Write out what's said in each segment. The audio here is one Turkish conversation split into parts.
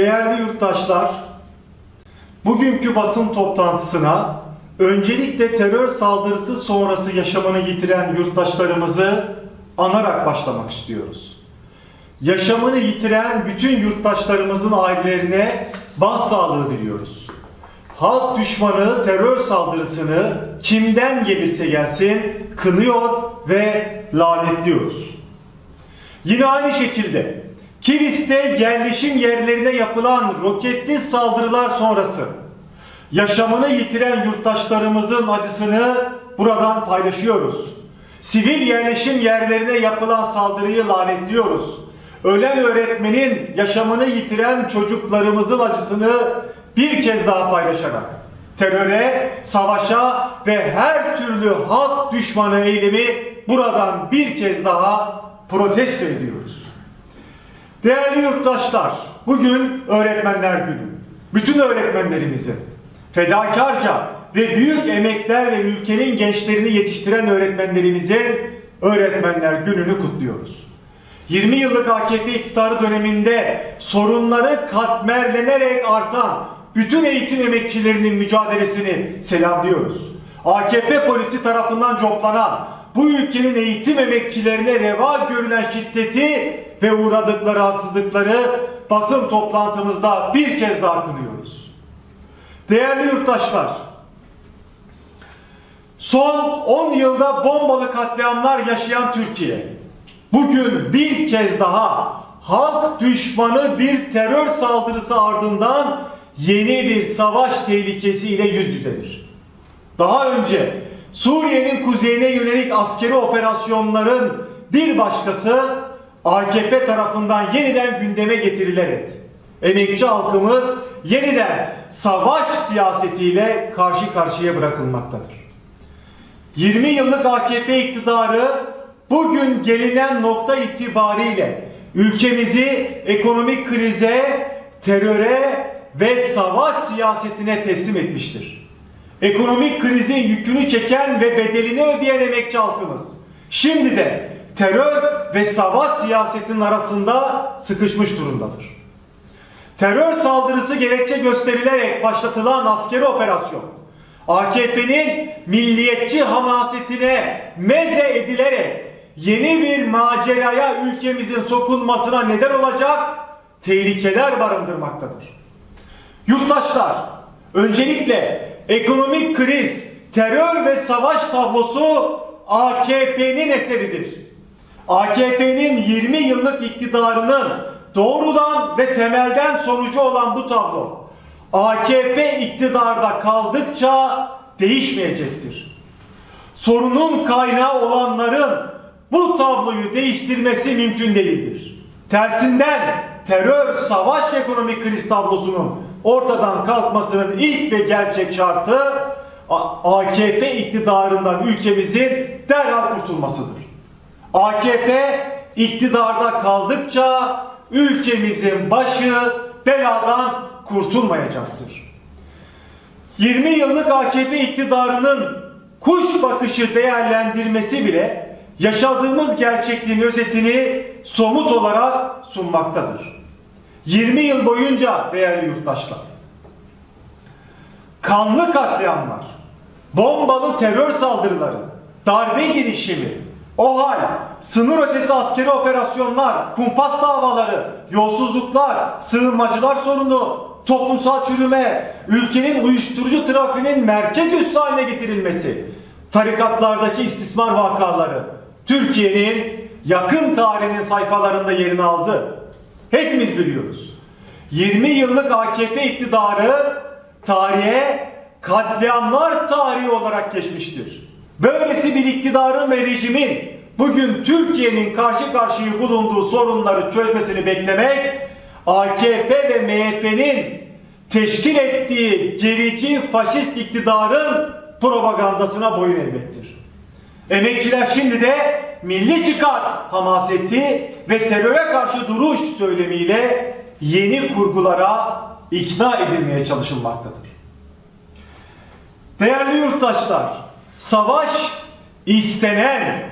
Değerli yurttaşlar, bugünkü basın toplantısına öncelikle terör saldırısı sonrası yaşamını yitiren yurttaşlarımızı anarak başlamak istiyoruz. Yaşamını yitiren bütün yurttaşlarımızın ailelerine başsağlığı diliyoruz. Halk düşmanı terör saldırısını kimden gelirse gelsin kınıyor ve lanetliyoruz. Yine aynı şekilde Kilis'te yerleşim yerlerine yapılan roketli saldırılar sonrası yaşamını yitiren yurttaşlarımızın acısını buradan paylaşıyoruz. Sivil yerleşim yerlerine yapılan saldırıyı lanetliyoruz. Ölen öğretmenin yaşamını yitiren çocuklarımızın acısını bir kez daha paylaşarak teröre, savaşa ve her türlü halk düşmanı eylemi buradan bir kez daha protesto ediyoruz. Değerli yurttaşlar, bugün Öğretmenler Günü. Bütün öğretmenlerimizin fedakarca ve büyük emeklerle ülkenin gençlerini yetiştiren öğretmenlerimizin Öğretmenler Günü'nü kutluyoruz. 20 yıllık AKP iktidarı döneminde sorunları katmerlenerek artan bütün eğitim emekçilerinin mücadelesini selamlıyoruz. AKP polisi tarafından coplanan bu ülkenin eğitim emekçilerine reva görülen şiddeti ve uğradıkları haksızlıkları basın toplantımızda bir kez daha kınıyoruz. Değerli yurttaşlar, son 10 yılda bombalı katliamlar yaşayan Türkiye, bugün bir kez daha halk düşmanı bir terör saldırısı ardından yeni bir savaş tehlikesiyle yüz yüzedir. Daha önce Suriye'nin kuzeyine yönelik askeri operasyonların bir başkası AKP tarafından yeniden gündeme getirilerek emekçi halkımız yeniden savaş siyasetiyle karşı karşıya bırakılmaktadır. 20 yıllık AKP iktidarı bugün gelinen nokta itibariyle ülkemizi ekonomik krize, teröre ve savaş siyasetine teslim etmiştir. Ekonomik krizin yükünü çeken ve bedelini ödeyen emekçi halkımız şimdi de terör ve savaş siyasetinin arasında sıkışmış durumdadır. Terör saldırısı gerekçe gösterilerek başlatılan askeri operasyon AKP'nin milliyetçi hamasetine meze edilerek yeni bir maceraya ülkemizin sokulmasına neden olacak tehlikeler barındırmaktadır. Yurttaşlar, öncelikle ekonomik kriz, terör ve savaş tablosu AKP'nin eseridir. AKP'nin 20 yıllık iktidarının doğrudan ve temelden sonucu olan bu tablo AKP iktidarda kaldıkça değişmeyecektir. Sorunun kaynağı olanların bu tabloyu değiştirmesi mümkün değildir. Tersinden terör, savaş ve ekonomik kriz tablosunun ortadan kalkmasının ilk ve gerçek şartı AKP iktidarından ülkemizin derhal kurtulmasıdır. AKP iktidarda kaldıkça ülkemizin başı beladan kurtulmayacaktır. 20 yıllık AKP iktidarının kuş bakışı değerlendirmesi bile yaşadığımız gerçekliğin özetini somut olarak sunmaktadır. 20 yıl boyunca değerli yurttaşlar, kanlı katliamlar, bombalı terör saldırıları, darbe girişimi, OHAL, sınır ötesi askeri operasyonlar, kumpas davaları, yolsuzluklar, sığınmacılar sorunu, toplumsal çürüme, ülkenin uyuşturucu trafiğinin merkez üssü haline getirilmesi, tarikatlardaki istismar vakaları, Türkiye'nin yakın tarihinin sayfalarında yerini aldı. Hepimiz biliyoruz. 20 yıllık AKP iktidarı tarihe katliamlar tarihi olarak geçmiştir. Böylesi bir iktidarın ve rejimin bugün Türkiye'nin karşı karşıya bulunduğu sorunları çözmesini beklemek AKP ve MHP'nin teşkil ettiği gerici faşist iktidarın propagandasına boyun eğmektir. Emekçiler şimdi de milli çıkar hamaseti ve teröre karşı duruş söylemiyle yeni kurgulara ikna edilmeye çalışılmaktadır. Değerli yurttaşlar, savaş istenen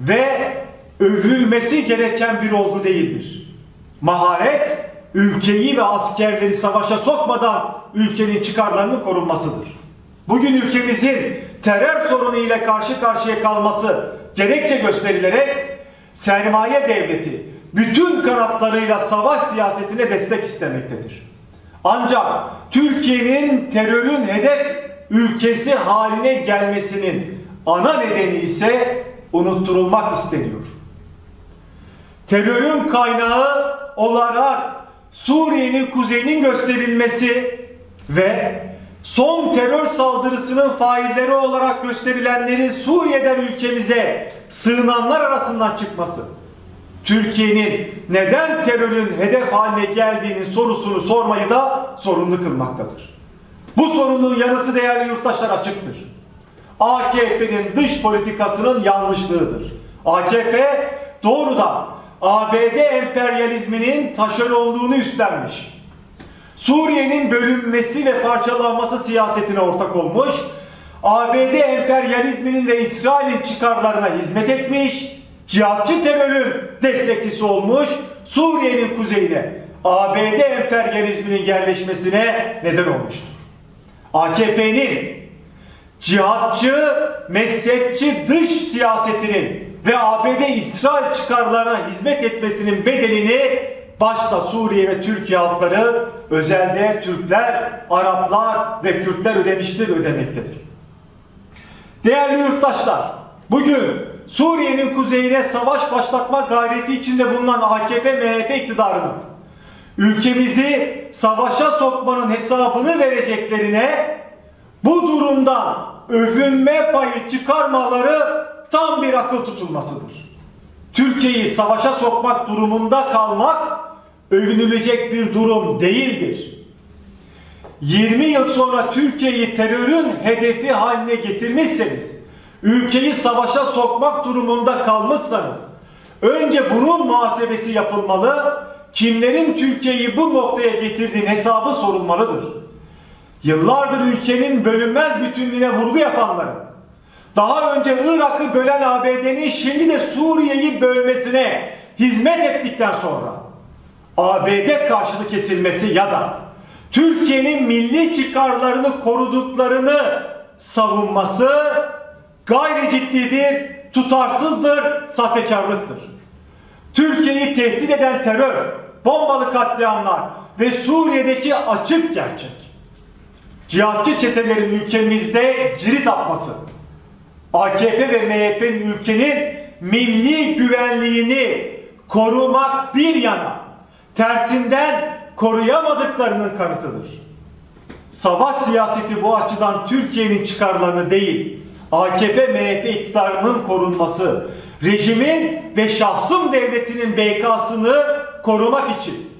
ve övülmesi gereken bir olgu değildir. Maharet ülkeyi ve askerleri savaşa sokmadan ülkenin çıkarlarının korunmasıdır. Bugün ülkemizin terör sorunu ile karşı karşıya kalması gerekçe gösterilerek sermaye devleti bütün kanatlarıyla savaş siyasetine destek istemektedir. Ancak Türkiye'nin terörün hedef ülkesi haline gelmesinin ana nedeni ise unutturulmak isteniyor. Terörün kaynağı olarak Suriye'nin kuzeyinin gösterilmesi ve son terör saldırısının failleri olarak gösterilenlerin Suriye'den ülkemize sığınanlar arasından çıkması, Türkiye'nin neden terörün hedef haline geldiğinin sorusunu sormayı da sorumlu kılmaktadır. Bu sorunun yanıtı değerli yurttaşlar açıktır. AKP'nin dış politikasının yanlışlığıdır. AKP doğrudan ABD emperyalizminin taşeronluğunu üstlenmiş. Suriye'nin bölünmesi ve parçalanması siyasetine ortak olmuş. ABD emperyalizminin ve İsrail'in çıkarlarına hizmet etmiş. Cihatçı terörün destekçisi olmuş. Suriye'nin kuzeyine ABD emperyalizminin yerleşmesine neden olmuştur. AKP'nin cihatçı, mezhepçi dış siyasetinin ve ABD İsrail çıkarlarına hizmet etmesinin bedelini başta Suriye ve Türkiye halkları özelde Türkler, Araplar ve Kürtler ödemiştir, ödemektedir. Değerli yurttaşlar, bugün Suriye'nin kuzeyine savaş başlatma gayreti içinde bulunan AKP-MHP iktidarının ülkemizi savaşa sokmanın hesabını vereceklerine bu durumdan övünme payı çıkarmaları tam bir akıl tutulmasıdır. Türkiye'yi savaşa sokmak durumunda kalmak övünülecek bir durum değildir. 20 yıl sonra Türkiye'yi terörün hedefi haline getirmişseniz, ülkeyi savaşa sokmak durumunda kalmışsanız, önce bunun muhasebesi yapılmalı, kimlerin Türkiye'yi bu noktaya getirdiğin hesabı sorulmalıdır. Yıllardır ülkenin bölünmez bütünlüğüne vurgu yapanların, daha önce Irak'ı bölen ABD'nin şimdi de Suriye'yi bölmesine hizmet ettikten sonra ABD karşılığı kesilmesi ya da Türkiye'nin milli çıkarlarını koruduklarını savunması gayri ciddidir, tutarsızdır, sahtekarlıktır. Türkiye'yi tehdit eden terör, bombalı katliamlar ve Suriye'deki açık gerçek. Cihatçı çetelerin ülkemizde cirit atması, AKP ve MHP'nin ülkenin milli güvenliğini korumak bir yana tersinden koruyamadıklarının kanıtıdır. Savaş siyaseti bu açıdan Türkiye'nin çıkarlarını değil, AKP MHP iktidarının korunması, rejimin ve şahsım devletinin BK'sını korumak için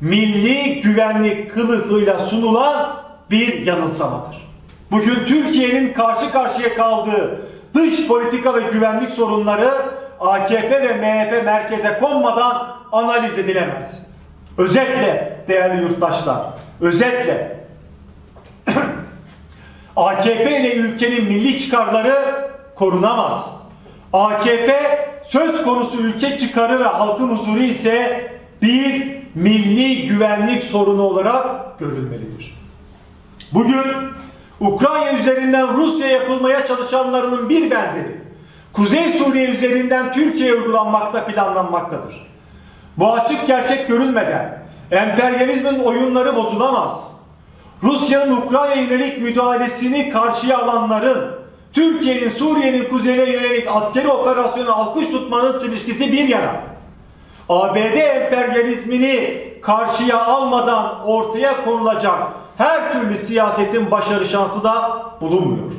milli güvenlik kılıfıyla sunulan bir yanılsamadır. Bugün Türkiye'nin karşı karşıya kaldığı dış politika ve güvenlik sorunları AKP ve MHP merkeze konmadan analiz edilemez. Özetle değerli yurttaşlar, özetle AKP ile ülkenin milli çıkarları korunamaz. AKP söz konusu ülke çıkarı ve halkın huzuru ise bir milli güvenlik sorunu olarak görülmelidir. Bugün Ukrayna üzerinden Rusya yapılmaya çalışanlarının bir benzeri Kuzey Suriye üzerinden Türkiye'ye uygulanmakta planlanmaktadır. Bu açık gerçek görülmeden emperyalizmin oyunları bozulamaz. Rusya'nın Ukrayna yönelik müdahalesini karşıya alanların Türkiye'nin Suriye'nin kuzeyine yönelik askeri operasyonu alkış tutmanın çelişkisi bir yana. ABD emperyalizmini karşıya almadan ortaya konulacak her türlü siyasetin başarı şansı da bulunmuyor.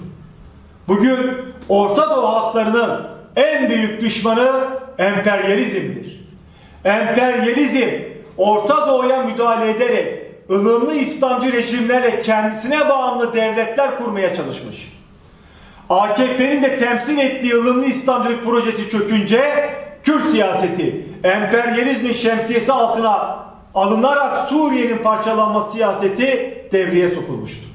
Bugün Orta Doğu halklarının en büyük düşmanı emperyalizmdir. Emperyalizm Orta Doğu'ya müdahale ederek ılımlı İslamcı rejimlerle kendisine bağımlı devletler kurmaya çalışmış. AKP'nin de temsil ettiği ılımlı İslamcılık projesi çökünce Kürt siyaseti emperyalizmin şemsiyesi altına alınarak Suriye'nin parçalanma siyaseti devreye sokulmuştu.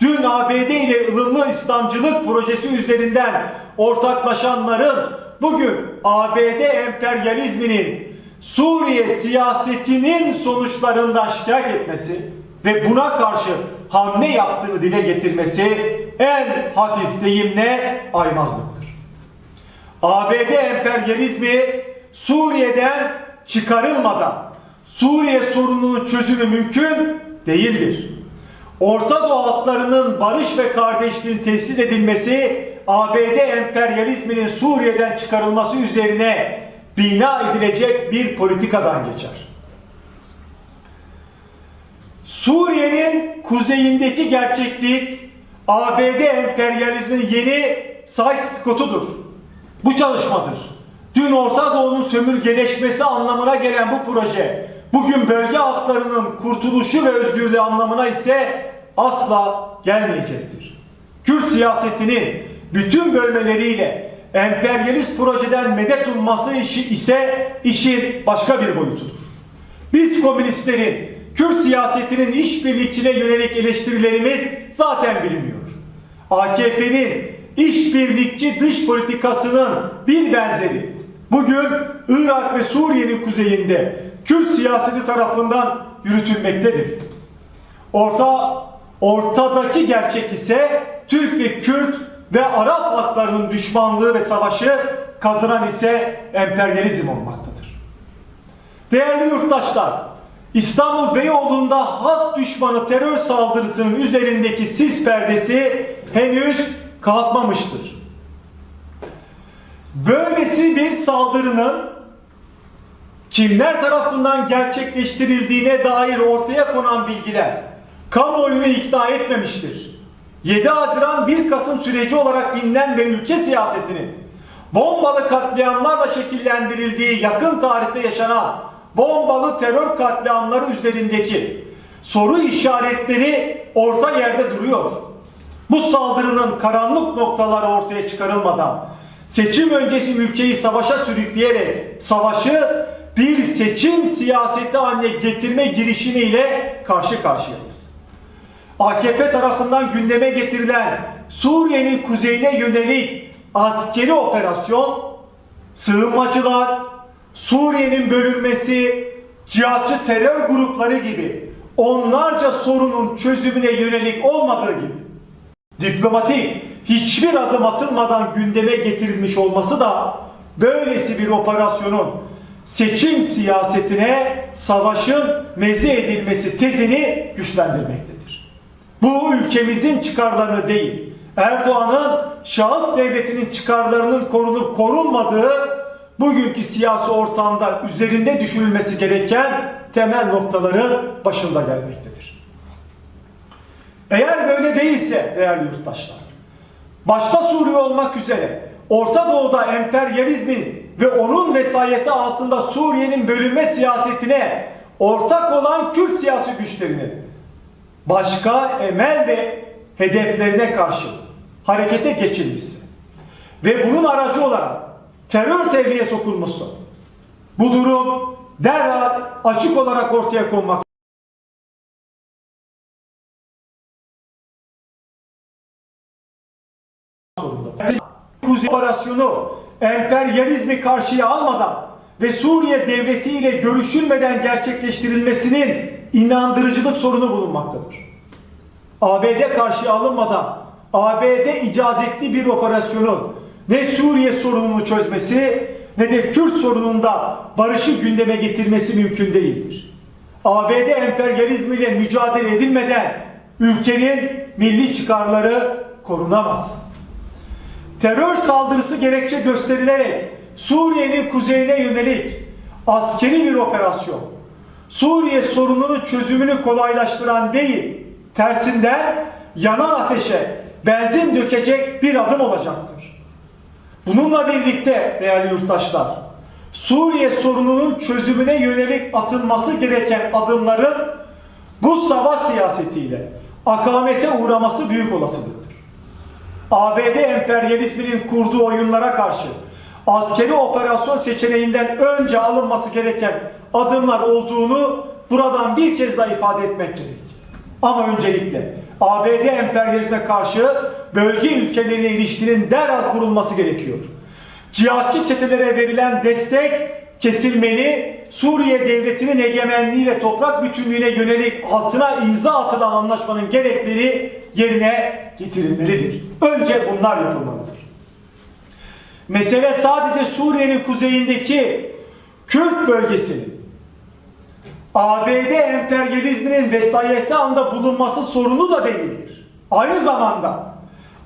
Dün ABD ile ılımlı İslamcılık projesi üzerinden ortaklaşanların bugün ABD emperyalizminin Suriye siyasetinin sonuçlarından şikayet etmesi ve buna karşı hamle yaptığını dile getirmesi en hafif deyimle aymazlıktır. ABD emperyalizmi Suriye'den çıkarılmadan Suriye sorununun çözümü mümkün değildir. Orta Doğu halklarının barış ve kardeşliğin tesis edilmesi ABD emperyalizminin Suriye'den çıkarılması üzerine bina edilecek bir politikadan geçer. Suriye'nin kuzeyindeki gerçeklik ABD emperyalizminin yeni sayskotudur. Bu çalışmadır. Dün Orta Doğu'nun sömürgeleşmesi anlamına gelen bu proje, bugün bölge halklarının kurtuluşu ve özgürlüğü anlamına ise asla gelmeyecektir. Kürt siyasetinin bütün bölmeleriyle emperyalist projeden medet umması işi ise işin başka bir boyutudur. Biz komünistlerin Kürt siyasetinin işbirlikçine yönelik eleştirilerimiz zaten biliniyor. AKP'nin işbirlikçi dış politikasının bir benzeri bugün Irak ve Suriye'nin kuzeyinde Kürt siyaseti tarafından yürütülmektedir. Orta ortadaki gerçek ise Türk ve Kürt ve Arap halklarının düşmanlığı ve savaşı kazanan ise emperyalizm olmaktadır. Değerli yurttaşlar, İstanbul Beyoğlu'nda halk düşmanı terör saldırısının üzerindeki sis perdesi henüz kalkmamıştır. Böylesi bir saldırının kimler tarafından gerçekleştirildiğine dair ortaya konan bilgiler kamuoyunu ikna etmemiştir. 7 Haziran 1 Kasım süreci olarak bilinen ve ülke siyasetinin bombalı katliamlarla şekillendirildiği yakın tarihte yaşanan bombalı terör katliamları üzerindeki soru işaretleri orta yerde duruyor. Bu saldırının karanlık noktaları ortaya çıkarılmadan seçim öncesi ülkeyi savaşa sürükleyerek savaşı bir seçim siyaseti haline getirme girişimiyle karşı karşıyayız. AKP tarafından gündeme getirilen Suriye'nin kuzeyine yönelik askeri operasyon, sığınmacılar, Suriye'nin bölünmesi, cihatçı terör grupları gibi onlarca sorunun çözümüne yönelik olmadığı gibi diplomatik hiçbir adım atılmadan gündeme getirilmiş olması da böylesi bir operasyonun seçim siyasetine savaşın meze edilmesi tezini güçlendirmektedir. Bu ülkemizin çıkarlarını değil, Erdoğan'ın şahıs devletinin çıkarlarının korunup korunmadığı bugünkü siyasi ortamda üzerinde düşünülmesi gereken temel noktaların başında gelmektedir. Eğer böyle değilse değerli yurttaşlar, başta Suriye olmak üzere Orta Doğu'da emperyalizmin ve onun vesayeti altında Suriye'nin bölünme siyasetine ortak olan Kürt siyasi güçlerinin başka emel ve hedeflerine karşı harekete geçilmesi ve bunun aracı olarak terör devriye sokulması bu durum derhal açık olarak ortaya konmak zorunda. Kuzey operasyonu emperyalizmi karşıya almadan ve Suriye devletiyle görüşülmeden gerçekleştirilmesinin inandırıcılık sorunu bulunmaktadır. ABD karşıya alınmadan ABD icazetli bir operasyonun ne Suriye sorununu çözmesi ne de Kürt sorununda barışı gündeme getirmesi mümkün değildir. ABD emperyalizmiyle mücadele edilmeden ülkenin milli çıkarları korunamaz. Terör saldırısı gerekçe gösterilerek Suriye'nin kuzeyine yönelik askeri bir operasyon Suriye sorununun çözümünü kolaylaştıran değil, tersinden yanan ateşe benzin dökecek bir adım olacaktır. Bununla birlikte değerli yurttaşlar, Suriye sorununun çözümüne yönelik atılması gereken adımların bu savaş siyasetiyle akamete uğraması büyük olasılıktır. ABD emperyalizminin kurduğu oyunlara karşı askeri operasyon seçeneğinden önce alınması gereken adımlar olduğunu buradan bir kez daha ifade etmek gerek. Ama öncelikle ABD emperyalizme karşı bölge ülkeleriyle ilişkinin derhal kurulması gerekiyor. Cihatçı çetelere verilen destek kesilmeli, Suriye devletinin egemenliği ve toprak bütünlüğüne yönelik altına imza atılan anlaşmanın gerekleri yerine getirilmelidir. Önce bunlar yapılmalıdır. Mesele sadece Suriye'nin kuzeyindeki Kürt bölgesinin ABD emperyalizminin vesayeti anda bulunması sorunu da değildir. Aynı zamanda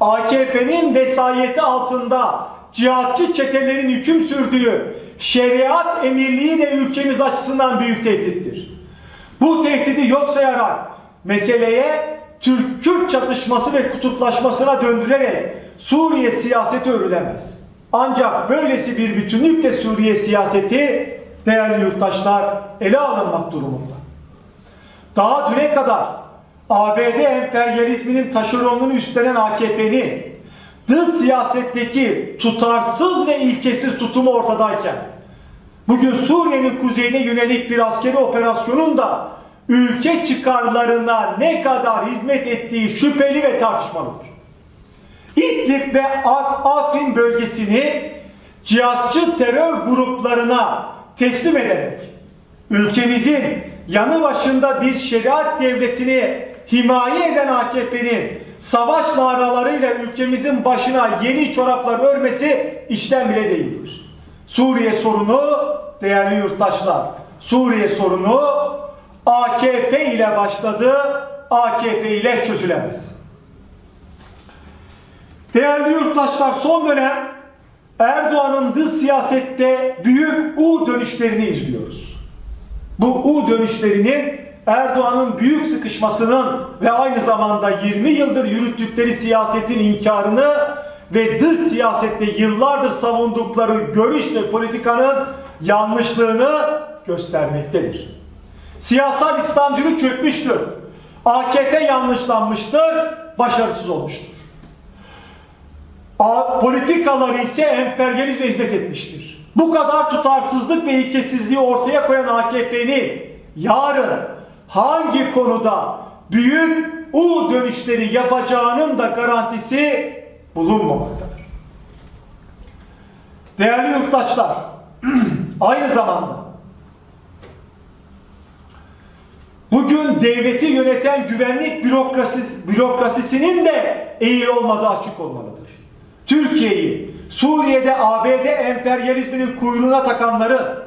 AKP'nin vesayeti altında cihatçı çetelerin hüküm sürdüğü şeriat emirliği de ülkemiz açısından büyük tehdittir. Bu tehdidi yok sayarak meseleye Türk-Kürt çatışması ve kutuplaşmasına döndürerek Suriye siyaseti örülemez. Ancak böylesi bir bütünlükle Suriye siyaseti değerli yurttaşlar ele alınmak durumunda. Daha düne kadar ABD emperyalizminin taşeronluğunu üstlenen AKP'nin dış siyasetteki tutarsız ve ilkesiz tutumu ortadayken bugün Suriye'nin kuzeyine yönelik bir askeri operasyonun da ülke çıkarlarına ne kadar hizmet ettiği şüpheli ve tartışmalıdır. İdlib ve Af- Afrin bölgesini cihatçı terör gruplarına teslim ederek ülkemizin yanı başında bir şeriat devletini himaye eden AKP'nin savaş naralarıyla ülkemizin başına yeni çoraplar örmesi işten bile değildir. Suriye sorunu değerli yurttaşlar, Suriye sorunu AKP ile başladı, AKP ile çözülemez. Değerli yurttaşlar son dönem Erdoğan'ın dış siyasette büyük U dönüşlerini izliyoruz. Bu U dönüşlerinin Erdoğan'ın büyük sıkışmasının ve aynı zamanda 20 yıldır yürüttükleri siyasetin inkarını ve dış siyasette yıllardır savundukları görüş ve politikanın yanlışlığını göstermektedir. Siyasal İslamcılık çökmüştür. AKP yanlışlanmıştır, başarısız olmuştur. Politikaları ise emperyalizme hizmet etmiştir. Bu kadar tutarsızlık ve ilkesizliği ortaya koyan AKP'nin yarın hangi konuda büyük U dönüşleri yapacağının da garantisi bulunmamaktadır. Değerli yurttaşlar, aynı zamanda bugün devleti yöneten güvenlik bürokrasisi, bürokrasisinin de eğil olmadığı açık olmalıdır. Türkiye'yi Suriye'de ABD emperyalizminin kuyruğuna takanları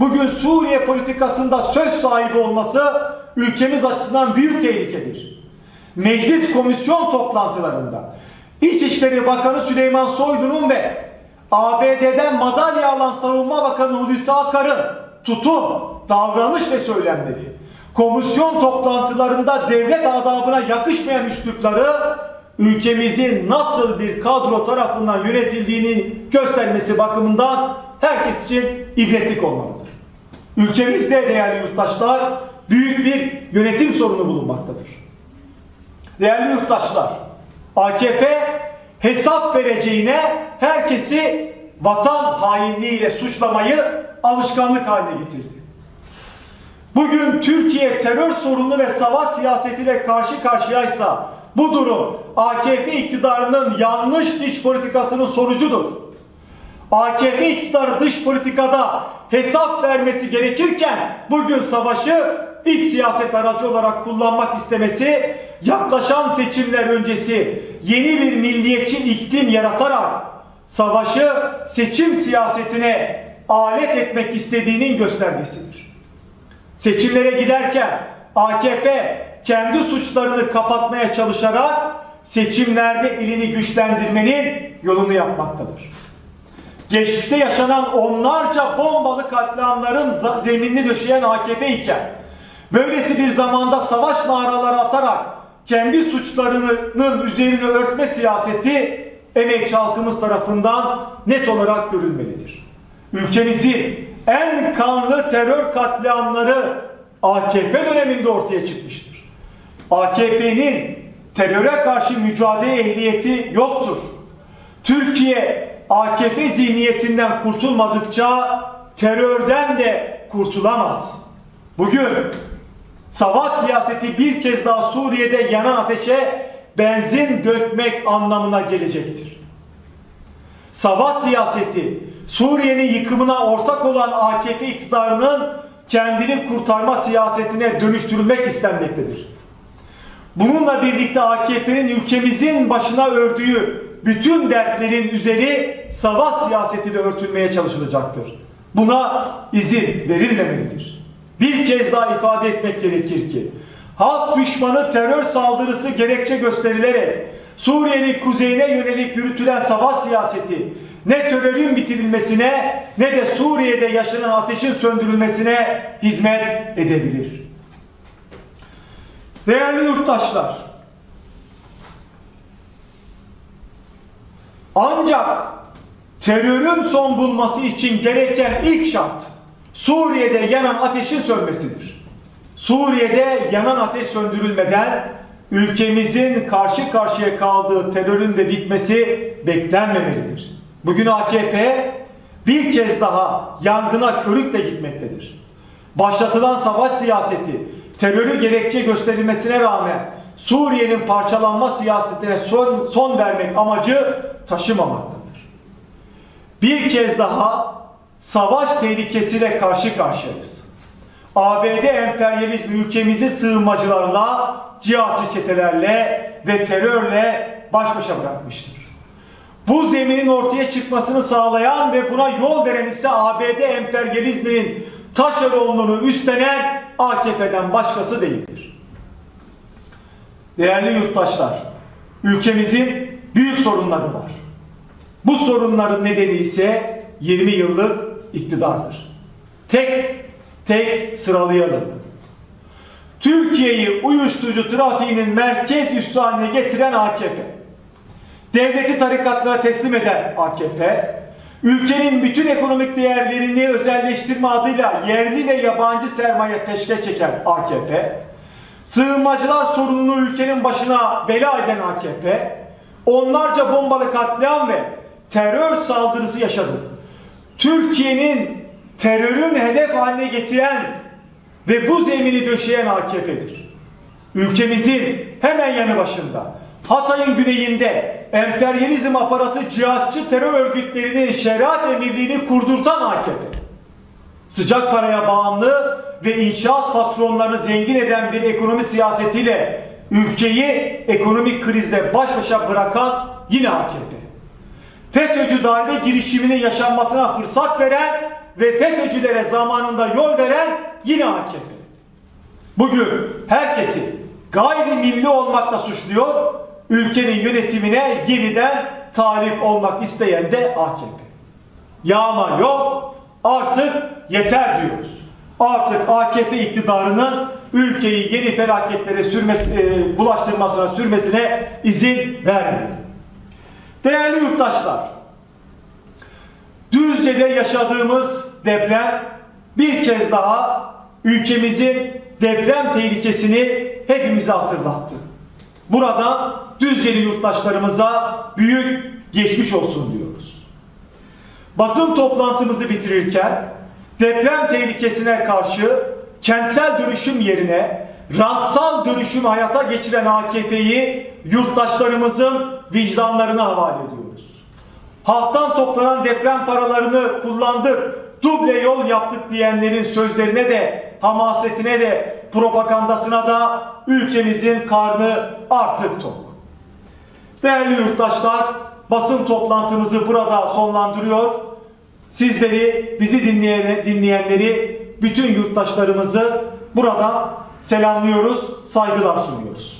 bugün Suriye politikasında söz sahibi olması ülkemiz açısından büyük tehlikedir. Meclis komisyon toplantılarında İçişleri Bakanı Süleyman Soylu'nun ve ABD'den madalya alan Savunma Bakanı Hulusi Akar'ın tutum, davranış ve söylemleri komisyon toplantılarında devlet adabına yakışmayan üslupları ülkemizin nasıl bir kadro tarafından yönetildiğinin göstermesi bakımından herkes için ibretlik olmalıdır. Ülkemizde değerli yurttaşlar büyük bir yönetim sorunu bulunmaktadır. Değerli yurttaşlar, AKP hesap vereceğine herkesi vatan hainliğiyle suçlamayı alışkanlık haline getirdi. Bugün Türkiye terör sorunu ve savaş siyasetiyle karşı karşıyaysa bu durum AKP iktidarının yanlış dış politikasının sonucudur. AKP iktidarı dış politikada hesap vermesi gerekirken bugün savaşı iç siyaset aracı olarak kullanmak istemesi yaklaşan seçimler öncesi yeni bir milliyetçi iklim yaratarak savaşı seçim siyasetine alet etmek istediğinin göstergesidir. Seçimlere giderken AKP kendi suçlarını kapatmaya çalışarak seçimlerde elini güçlendirmenin yolunu yapmaktadır. Geçmişte yaşanan onlarca bombalı katliamların zeminini döşeyen AKP iken böylesi bir zamanda savaş naraları atarak kendi suçlarının üzerine örtme siyaseti emekçi halkımız tarafından net olarak görülmelidir. Ülkemizin en kanlı terör katliamları AKP döneminde ortaya çıkmıştır. AKP'nin teröre karşı mücadele ehliyeti yoktur. Türkiye AKP zihniyetinden kurtulmadıkça terörden de kurtulamaz. Bugün savaş siyaseti bir kez daha Suriye'de yanan ateşe benzin dökmek anlamına gelecektir. Savaş siyaseti Suriye'nin yıkımına ortak olan AKP iktidarının kendini kurtarma siyasetine dönüştürülmek istenmektedir. Bununla birlikte AKP'nin ülkemizin başına ördüğü bütün dertlerin üzeri savaş siyasetiyle örtülmeye çalışılacaktır. Buna izin verilmemelidir. Bir kez daha ifade etmek gerekir ki halk düşmanı terör saldırısı gerekçe gösterilerek Suriye'nin kuzeyine yönelik yürütülen savaş siyaseti ne terörün bitirilmesine ne de Suriye'de yaşanan ateşin söndürülmesine hizmet edebilir. Değerli yurttaşlar, ancak terörün son bulması için gereken ilk şart Suriye'de yanan ateşin sönmesidir. Suriye'de yanan ateş söndürülmeden ülkemizin karşı karşıya kaldığı terörün de bitmesi beklenmemelidir. Bugün AKP bir kez daha yangına körükle gitmektedir. Başlatılan savaş siyaseti terörü gerekçe gösterilmesine rağmen Suriye'nin parçalanma siyasetine son, son vermek amacı taşımamaktadır. Bir kez daha savaş tehlikesiyle karşı karşıyayız. ABD emperyalizmi ülkemizi sığınmacılarla, cihatçı çetelerle ve terörle baş başa bırakmıştır. Bu zeminin ortaya çıkmasını sağlayan ve buna yol veren ise ABD emperyalizminin taşeronluğunu üstlenen AKP'den başkası değildir. Değerli yurttaşlar, ülkemizin büyük sorunları var. Bu sorunların nedeni ise 20 yıllık iktidardır. Tek tek sıralayalım. Türkiye'yi uyuşturucu trafiğinin merkez üssü haline getiren AKP. Devleti tarikatlara teslim eden AKP, ülkenin bütün ekonomik değerlerini özelleştirme adıyla yerli ve yabancı sermaye peşke çeken AKP, sığınmacılar sorununu ülkenin başına bela eden AKP, onlarca bombalı katliam ve terör saldırısı yaşadık. Türkiye'nin terörün hedef haline getiren ve bu zemini döşeyen AKP'dir. Ülkemizin hemen yanı başında Hatay'ın güneyinde emperyalizm aparatı cihatçı terör örgütlerinin şeriat emirliğini kurdurtan AKP. Sıcak paraya bağımlı ve inşaat patronlarını zengin eden bir ekonomi siyasetiyle ülkeyi ekonomik krizle baş başa bırakan yine AKP. FETÖ'cü darbe girişiminin yaşanmasına fırsat veren ve FETÖ'cülere zamanında yol veren yine AKP. Bugün herkesi gayri milli olmakla suçluyor, ülkenin yönetimine yeniden talip olmak isteyen de AKP. Yağma yok, artık yeter diyoruz. Artık AKP iktidarının ülkeyi yeni felaketlere sürmesi, e, bulaştırmasına, sürmesine izin vermeyin. Değerli yurttaşlar, Düzce'de yaşadığımız deprem bir kez daha ülkemizin deprem tehlikesini hepimize hatırlattı. Buradan Düzceli yurttaşlarımıza büyük geçmiş olsun diyoruz. Basın toplantımızı bitirirken deprem tehlikesine karşı kentsel dönüşüm yerine rantsal dönüşüm hayata geçiren AKP'yi yurttaşlarımızın vicdanlarına havale ediyoruz. Halktan toplanan deprem paralarını kullandık, duble yol yaptık diyenlerin sözlerine de, hamasetine de, propagandasına da ülkemizin karnı artık tok. Değerli yurttaşlar, basın toplantımızı burada sonlandırıyor. Sizleri, bizi dinleyen, dinleyenleri, bütün yurttaşlarımızı burada selamlıyoruz, saygılar sunuyoruz.